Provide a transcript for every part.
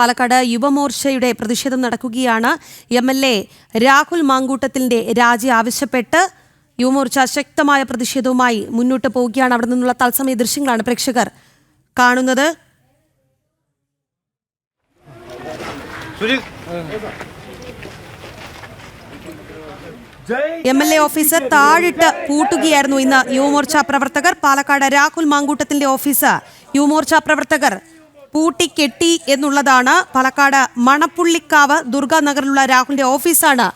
പാലക്കാട് യുവമോർച്ചയുടെ പ്രതിഷേധം നടക്കുകയാണ്. എം എൽ എ രാഹുൽ മാങ്കൂട്ടത്തിന്റെ രാജി ആവശ്യപ്പെട്ട് യുവമോർച്ച ശക്തമായ പ്രതിഷേധവുമായി മുന്നോട്ട് പോവുകയാണ്. അവിടെ നിന്നുള്ള തത്സമയ ദൃശ്യങ്ങളാണ് പ്രേക്ഷകർ കാണുന്നത്. എം എൽ എ ഓഫീസ് താഴിട്ട് പൂട്ടുകയായിരുന്നു ഇന്ന് യുവമോർച്ച പ്രവർത്തകർ. പാലക്കാട് രാഹുൽ മാങ്കൂട്ടത്തിന്റെ ഓഫീസ് യുവമോർച്ച പ്രവർത്തകർ പൂട്ടിക്കെട്ടി എന്നുള്ളതാണ് പാലക്കാട് മണപ്പുള്ളിക്കാവ് ദുർഗാനഗറിലുള്ള രാഹുലിന്റെ ഓഫീസാണ്.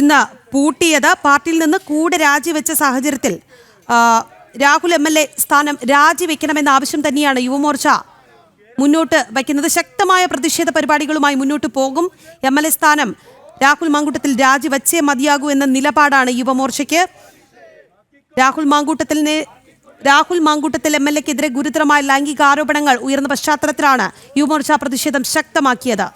ഇന്ന് പൂട്ടിയത് പാർട്ടിയിൽ നിന്ന് കൂടെ രാജിവെച്ച സാഹചര്യത്തിൽ രാഹുൽ എം എൽ എ സ്ഥാനം രാജിവെക്കണമെന്ന ആവശ്യം തന്നെയാണ് യുവമോർച്ച മുന്നോട്ട് വയ്ക്കുന്നത്. ശക്തമായ പ്രതിഷേധ പരിപാടികളുമായി മുന്നോട്ട് പോകും. എം എൽ എ സ്ഥാനം രാഹുൽ മാങ്കൂട്ടത്തിൽ രാജിവെച്ചേ മതിയാകൂ എന്ന നിലപാടാണ് യുവമോർച്ചയ്ക്ക്. രാഹുൽ മാങ്കൂട്ടത്തിലിനെ രാഹുൽ മാങ്കൂട്ടത്തിൽ എം എൽ എക്കെതിരെ ഗുരുതരമായ ലൈംഗിക ആരോപണങ്ങൾ ഉയർന്ന പശ്ചാത്തലത്തിലാണ് യുവമോർച്ച പ്രതിഷേധം ശക്തമാക്കിയത്.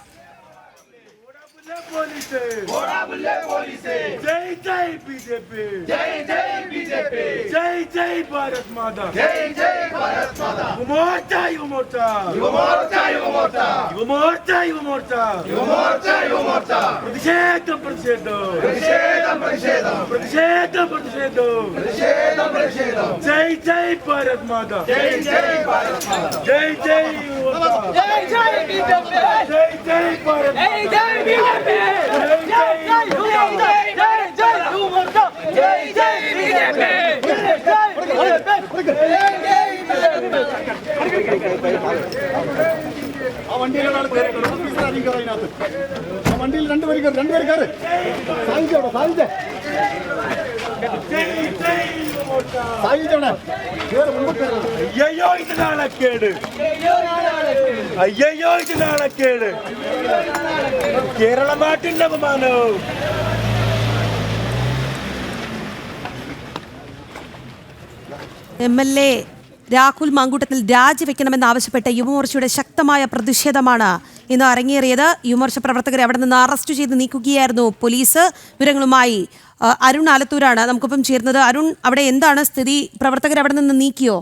police! Bora mulher police! Jay Jay BJP! Jay Jay BJP! Jay Jay para as Jay Jay Bharat Mata! You morta, you morta! You morta, you morta! You morta, you morta! You morta, you morta! Pratishetha, pratishetha! Pratishetha, pratishetha! Pratishetha, pratishetha! Pratishetha, pratishetha! Jay Jay Bharat Mata! Jay Jay Bharat Mata! Jay Jay you morta! Jay Jay BJP! Jay Jay Bharat Mata! Jay ആ വണ്ടിയിൽ ഒരാൾ കയറിയിട്ടുണ്ട്. Officer ആദ്യം കയറി അതിനകത്ത്. ആ വണ്ടിയിൽ രണ്ടുപേര് കയറി രണ്ടുപേര് കയറി സാഹിത്യ അവിടെ സാഹിത്യ സാഹിത്യ അവിടെ കയറി മുമ്പോട്ട് കയറി അയ്യോ ഇത് നാണക്കേട് അയ്യോ ഇത് നാണക്കേട് കേരള നാട്ടിന്റെ അപമാനവും M L A Rahul Mankoottathil രാജിവെക്കണമെന്നാവശ്യപ്പെട്ട് യുവമോർച്ചയുടെ ശക്തമായ പ്രതിഷേധമാണ് ഇന്ന് അരങ്ങേറിയത്. യുവമോർച്ച പ്രവർത്തകരെ അവിടെ നിന്ന് അറസ്റ്റ് ചെയ്ത് നീക്കുകയായിരുന്നു പോലീസ്. വിവരങ്ങളുമായി അരുൺ ആലത്തൂരാണ് നമുക്കിപ്പം ചേരുന്നത്. അരുൺ അവിടെ എന്താണ് സ്ഥിതി? പ്രവർത്തകർ അവിടെ നിന്ന് നീക്കിയോ?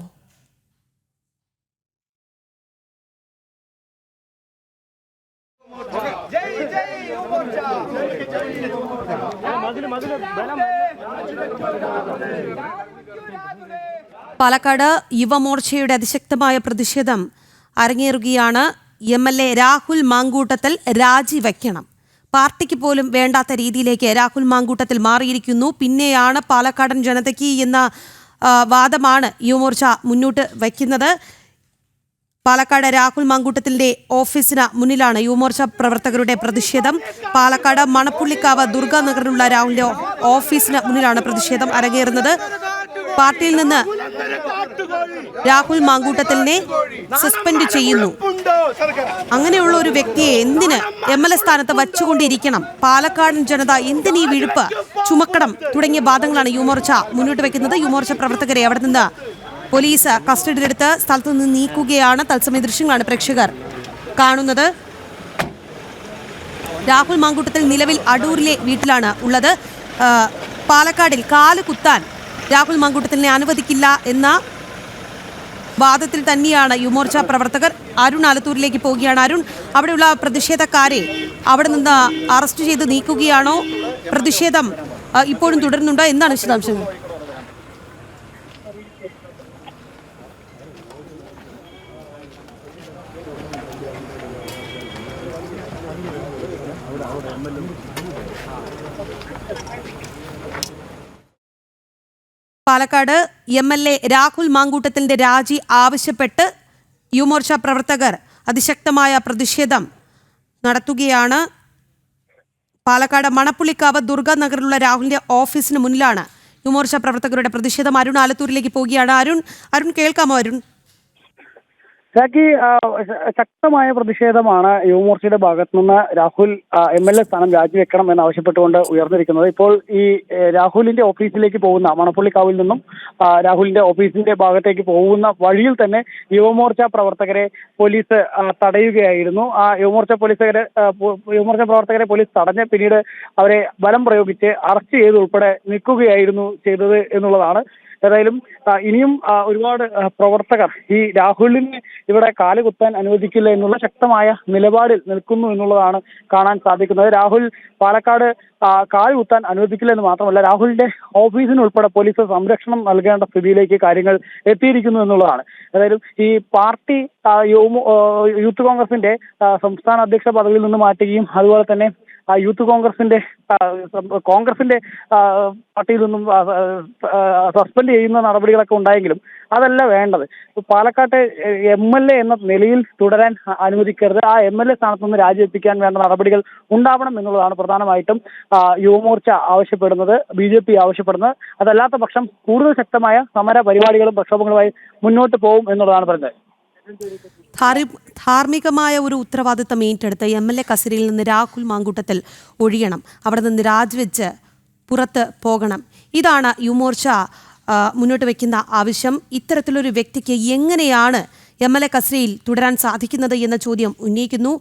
പാലക്കാട് യുവമോർച്ചയുടെ അതിശക്തമായ പ്രതിഷേധം അരങ്ങേറുകയാണ്. M L A Rahul Mankoottathil രാജിവെക്കണം പാർട്ടിക്ക് പോലും വേണ്ടാത്ത രീതിയിലേക്ക് രാഹുൽ മാങ്കൂട്ടത്തിൽ മാറിയിരിക്കുന്നു. പിന്നെയാണ് പാലക്കാടൻ ജനതയ്ക്ക് എന്ന വാദമാണ് യുവമോർച്ച മുന്നോട്ട് വയ്ക്കുന്നത്. പാലക്കാട് രാഹുൽ മാങ്കൂട്ടത്തിന്റെ ഓഫീസിന് മുന്നിലാണ് യുവമോർച്ച പ്രവർത്തകരുടെ പ്രതിഷേധം. പാലക്കാട് മണപ്പുള്ളിക്കാവ് ദുർഗാനഗറിലുള്ള രാഹുലിന്റെ ഓഫീസിന് മുന്നിലാണ് പ്രതിഷേധം അരങ്ങേറുന്നത്. പാർട്ടിയിൽ നിന്ന് രാഹുൽ മാങ്കൂട്ടത്തിലിനെ സസ്പെൻഡ് ചെയ്യുന്നു. അങ്ങനെയുള്ള ഒരു വ്യക്തിയെ എന്തിന് എം എൽ എ സ്ഥാനത്ത് വച്ചുകൊണ്ടിരിക്കണം? പാലക്കാടൻ ജനത എന്തിന് ഈ വിഴുപ്പ് ചുമക്കണം തുടങ്ങിയ വാദങ്ങളാണ് യുവമോർച്ച മുന്നോട്ട് വെക്കുന്നത്. യുവമോർച്ച പ്രവർത്തകരെ അവിടെ നിന്ന് പോലീസ് കസ്റ്റഡിയിലെടുത്ത് സ്ഥലത്തു നിന്ന് നീക്കുകയാണ്. തത്സമയ ദൃശ്യങ്ങളാണ് പ്രേക്ഷകർ കാണുന്നത്. രാഹുൽ മാങ്കൂട്ടത്തിൽ നിലവിൽ അടൂരിലെ വീട്ടിലാണ് ഉള്ളത്. പാലക്കാടിൽ കാൽ കുത്താൻ രാഹുൽ മങ്കൂട്ടത്തിനെ അനുവദിക്കില്ല എന്ന വാദത്തിൽ തന്നെയാണ് യുവമോർച്ച പ്രവർത്തകർ. അരുൺ ആലത്തൂരിലേക്ക് പോവുകയാണ് അരുൺ. അവിടെയുള്ള പ്രതിഷേധക്കാരെ അവിടെ നിന്ന് അറസ്റ്റ് ചെയ്ത് നീക്കുകയാണോ? പ്രതിഷേധം ഇപ്പോഴും തുടരുന്നുണ്ടോ? എന്താണ് വിശദാംശങ്ങൾ? Palakkad M L A Rahul മാങ്കൂട്ടത്തിന്റെ രാജി ആവശ്യപ്പെട്ട് യുവമോർച്ച പ്രവർത്തകർ അതിശക്തമായ പ്രതിഷേധം നടത്തുകയാണ്. പാലക്കാട് മണപ്പുള്ളിക്കാവ് ദുർഗാനഗറിലുള്ള രാഹുലിന്റെ ഓഫീസിന് മുന്നിലാണ് യുവമോർച്ച പ്രവർത്തകരുടെ പ്രതിഷേധം. അരുൺ ആലത്തൂരിലേക്ക് പോവുകയാണ്. അരുൺ അരുൺ കേൾക്കാമോ അരുൺ? ജാക്കി ശക്തമായ പ്രതിഷേധമാണ് യുവമോർച്ചയുടെ ഭാഗത്തു നിന്ന് രാഹുൽ എം എൽ എ സ്ഥാനം രാജിവെക്കണം എന്നാവശ്യപ്പെട്ടുകൊണ്ട് ഉയർന്നിരിക്കുന്നത്. ഇപ്പോൾ ഈ രാഹുലിന്റെ ഓഫീസിലേക്ക് പോകുന്ന മണപ്പുള്ളിക്കാവിൽ നിന്നും രാഹുലിന്റെ ഓഫീസിന്റെ ഭാഗത്തേക്ക് പോകുന്ന വഴിയിൽ തന്നെ യുവമോർച്ച പ്രവർത്തകരെ പോലീസ് തടയുകയായിരുന്നു. ആ യുവമോർച്ച പോലീസുകാരെ യുവമോർച്ച പ്രവർത്തകരെ പോലീസ് തടഞ്ഞ് പിന്നീട് അവരെ ബലം പ്രയോഗിച്ച് അറസ്റ്റ് ചെയ്ത് ഉൾപ്പെടെ നിൽക്കുകയായിരുന്നു ചെയ്തത് എന്നുള്ളതാണ് ഏതായാലും ഇനിയും ഒരുപാട് പ്രവർത്തകർ ഈ രാഹുലിനെ ഇവിടെ കാലുകുത്താൻ അനുവദിക്കില്ല എന്നുള്ള ശക്തമായ നിലപാടിൽ നിൽക്കുന്നു എന്നുള്ളതാണ് കാണാൻ സാധിക്കുന്നത്. രാഹുൽ പാലക്കാട് കാൽ കുത്താൻ അനുവദിക്കില്ല എന്ന് മാത്രമല്ല രാഹുലിന്റെ ഓഫീസിനുൾപ്പെടെ പോലീസ് സംരക്ഷണം നൽകേണ്ട സ്ഥിതിയിലേക്ക് കാര്യങ്ങൾ എത്തിയിരിക്കുന്നു എന്നുള്ളതാണ്. ഏതായാലും ഈ പാർട്ടി യൂത്ത് കോൺഗ്രസിന്റെ സംസ്ഥാന അധ്യക്ഷ പദവിയിൽ നിന്ന് മാറ്റുകയും അതുപോലെ തന്നെ യൂത്ത് കോൺഗ്രസിന്റെ ആ, സം- കോൺഗ്രസിന്റെ ആ, പാർട്ടിയിൽ നിന്നും സസ്പെൻഡ് ചെയ്യുന്ന നടപടികളൊക്കെ ഉണ്ടായെങ്കിലും അതല്ല വേണ്ടത്. പാലക്കാട്ടെ എം എൽ എ എന്ന നിലയിൽ തുടരാൻ അനുവദിക്കരുത്. ആ എം എൽ എ സ്ഥാനത്ത് നിന്ന് രാജിവെപ്പിക്കാൻ വേണ്ട നടപടികൾ ഉണ്ടാവണം എന്നുള്ളതാണ് പ്രധാനമായിട്ടും യുവമോർച്ച ആവശ്യപ്പെടുന്നത് ബി ജെ പി ആവശ്യപ്പെടുന്നത്. അതല്ലാത്ത പക്ഷം കൂടുതൽ ശക്തമായ സമര പരിപാടികളും പ്രക്ഷോഭങ്ങളുമായി മുന്നോട്ട് പോകും എന്നുള്ളതാണ് ധാരി- ധാർമ്മികമായ ഒരു ഉത്തരവാദിത്തം ഏറ്റെടുത്ത് എം എൽ എ കസേരയിൽ നിന്ന് രാഹുൽ മാങ്കൂട്ടത്തിൽ ഒഴിയണം. അവിടെ നിന്ന് രാജിവെച്ച് പുറത്ത് പോകണം. ഇതാണ് യുമോർച്ച മുന്നോട്ട് വയ്ക്കുന്ന ആവശ്യം. ഇത്തരത്തിലൊരു വ്യക്തിക്ക് എങ്ങനെയാണ് എം എൽ എ കസേരയിൽ തുടരാൻ സാധിക്കുന്നത് എന്ന ചോദ്യം ഉന്നയിക്കുന്നു.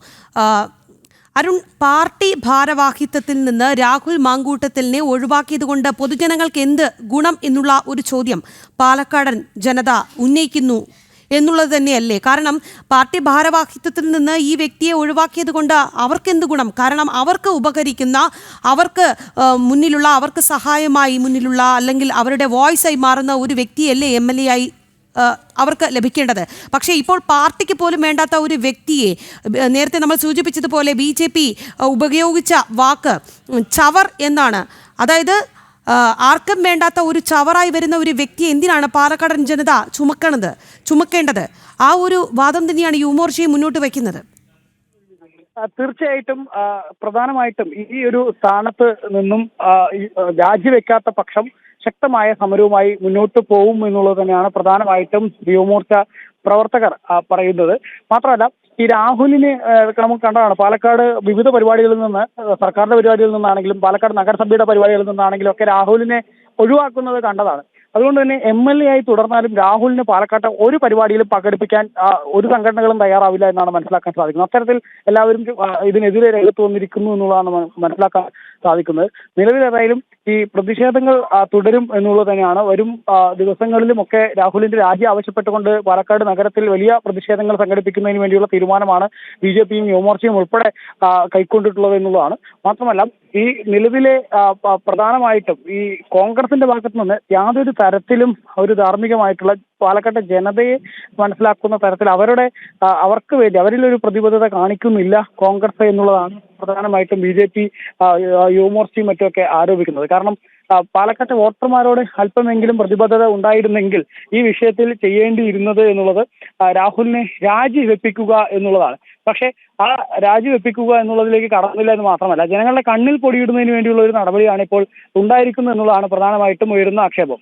അരുൺ പാർട്ടി ഭാരവാഹിത്വത്തിൽ നിന്ന് രാഹുൽ മാങ്കൂട്ടത്തിലിനെ ഒഴിവാക്കിയത് കൊണ്ട് പൊതുജനങ്ങൾക്ക് എന്ത് ഗുണം എന്നുള്ള ഒരു ചോദ്യം പാലക്കാടൻ ജനത ഉന്നയിക്കുന്നു. എന്നുള്ളത് തന്നെയല്ലേ? കാരണം പാർട്ടി ഭാരവാഹിത്വത്തിൽ നിന്ന് ഈ വ്യക്തിയെ ഒഴിവാക്കിയത് കൊണ്ട് അവർക്ക് എന്ത് ഗുണം? കാരണം അവർക്ക് ഉപകരിക്കുന്ന അവർക്ക് മുന്നിലുള്ള അവർക്ക് സഹായമായി മുന്നിലുള്ള അല്ലെങ്കിൽ അവരുടെ വോയിസായി മാറുന്ന ഒരു വ്യക്തിയല്ലേ എം എൽ എ ആയി അവർക്ക് ലഭിക്കേണ്ടത്. പക്ഷേ ഇപ്പോൾ പാർട്ടിക്ക് പോലും വേണ്ടാത്ത ഒരു വ്യക്തിയെ നേരത്തെ നമ്മൾ സൂചിപ്പിച്ചതുപോലെ ബി ജെ പി ഉപയോഗിച്ച വാക്ക് ചവർ എന്നാണ്. അതായത് ആർക്കും വേണ്ടാത്ത ഒരു ചവറായി വരുന്ന ഒരു വ്യക്തി എന്തിനാണ് പാലക്കാടൻ ജനത ചുമക്കണത് ചുമക്കേണ്ടത്? ആ ഒരു വാദം തന്നെയാണ് യുവമോർച്ചയെ മുന്നോട്ട് വയ്ക്കുന്നത്. തീർച്ചയായിട്ടും പ്രധാനമായിട്ടും ഈ ഒരു സ്ഥാനത്ത് നിന്നും രാജിവെക്കാത്ത പക്ഷം ശക്തമായ സമരവുമായി മുന്നോട്ട് പോകും എന്നുള്ളത് തന്നെയാണ് പ്രധാനമായിട്ടും യുവമോർച്ച പ്രവർത്തകർ പറയുന്നത്. മാത്രമല്ല ഈ രാഹുലിനെ നമുക്ക് കണ്ടതാണ്. പാലക്കാട് വിവിധ പരിപാടികളിൽ നിന്ന് സർക്കാരിന്റെ പരിപാടികളിൽ നിന്നാണെങ്കിലും പാലക്കാട് നഗരസഭയുടെ പരിപാടികളിൽ നിന്നാണെങ്കിലും ഒക്കെ രാഹുലിനെ ഒഴിവാക്കുന്നത് കണ്ടതാണ്. അതുകൊണ്ട് തന്നെ എം എൽ എ ആയി തുടർന്നാലും രാഹുലിന് പാലക്കാട്ട് ഒരു പരിപാടിയിലും പങ്കെടുപ്പിക്കാൻ ഒരു സംഘടനകളും തയ്യാറാവില്ല എന്നാണ് മനസ്സിലാക്കാൻ സാധിക്കുന്നത്. അത്തരത്തിൽ എല്ലാവരും ഇതിനെതിരെ രംഗത്ത് വന്നിരിക്കുന്നു എന്നുള്ളതാണ് മനസ്സിലാക്കാൻ സാധിക്കുന്നത്. നിലവിൽ ഏതായാലും ഈ പ്രതിഷേധങ്ങൾ തുടരും എന്നുള്ളത് തന്നെയാണ്. വരും ദിവസങ്ങളിലും ഒക്കെ രാഹുലിന്റെ രാജി ആവശ്യപ്പെട്ടുകൊണ്ട് പാലക്കാട് നഗരത്തിൽ വലിയ പ്രതിഷേധങ്ങൾ സംഘടിപ്പിക്കുന്നതിന് വേണ്ടിയുള്ള തീരുമാനമാണ് ബി ജെ പിയും യുവമോർച്ചയും ഉൾപ്പെടെ കൈക്കൊണ്ടിട്ടുള്ളത് എന്നുള്ളതാണ്. മാത്രമല്ല ഈ നിലവിലെ പ്രധാനമായിട്ടും ഈ കോൺഗ്രസിന്റെ ഭാഗത്ത് നിന്ന് യാതൊരു തരത്തിലും ഒരു ധാർമ്മികമായിട്ടുള്ള പാലക്കാട്ടെ ജനതയെ മനസ്സിലാക്കുന്ന തരത്തിൽ അവരുടെ അവർക്ക് വേണ്ടി അവരിൽ ഒരു പ്രതിബദ്ധത കാണിക്കുന്നില്ല കോൺഗ്രസ് എന്നുള്ളതാണ് പ്രധാനമായിട്ടും ബി ജെ പി യുവമോർച്ചയും മറ്റുമൊക്കെ ആരോപിക്കുന്നത്. കാരണം പാലക്കാട്ടെ വോട്ടർമാരോട് അല്പമെങ്കിലും പ്രതിബദ്ധത ഉണ്ടായിരുന്നെങ്കിൽ ഈ വിഷയത്തിൽ ചെയ്യേണ്ടിയിരുന്നത് എന്നുള്ളത് രാഹുലിനെ രാജിവെപ്പിക്കുക എന്നുള്ളതാണ്. പക്ഷേ ആ രാജിവെപ്പിക്കുക എന്നുള്ളതിലേക്ക് കടന്നില്ല എന്ന് മാത്രമല്ല ജനങ്ങളുടെ കണ്ണിൽ പൊടിയിടുന്നതിന് വേണ്ടിയുള്ള ഒരു നടപടിയാണ് ഇപ്പോൾ ഉണ്ടായിരിക്കുന്നത് എന്നുള്ളതാണ് പ്രധാനമായിട്ടും ഉയരുന്ന ആക്ഷേപം.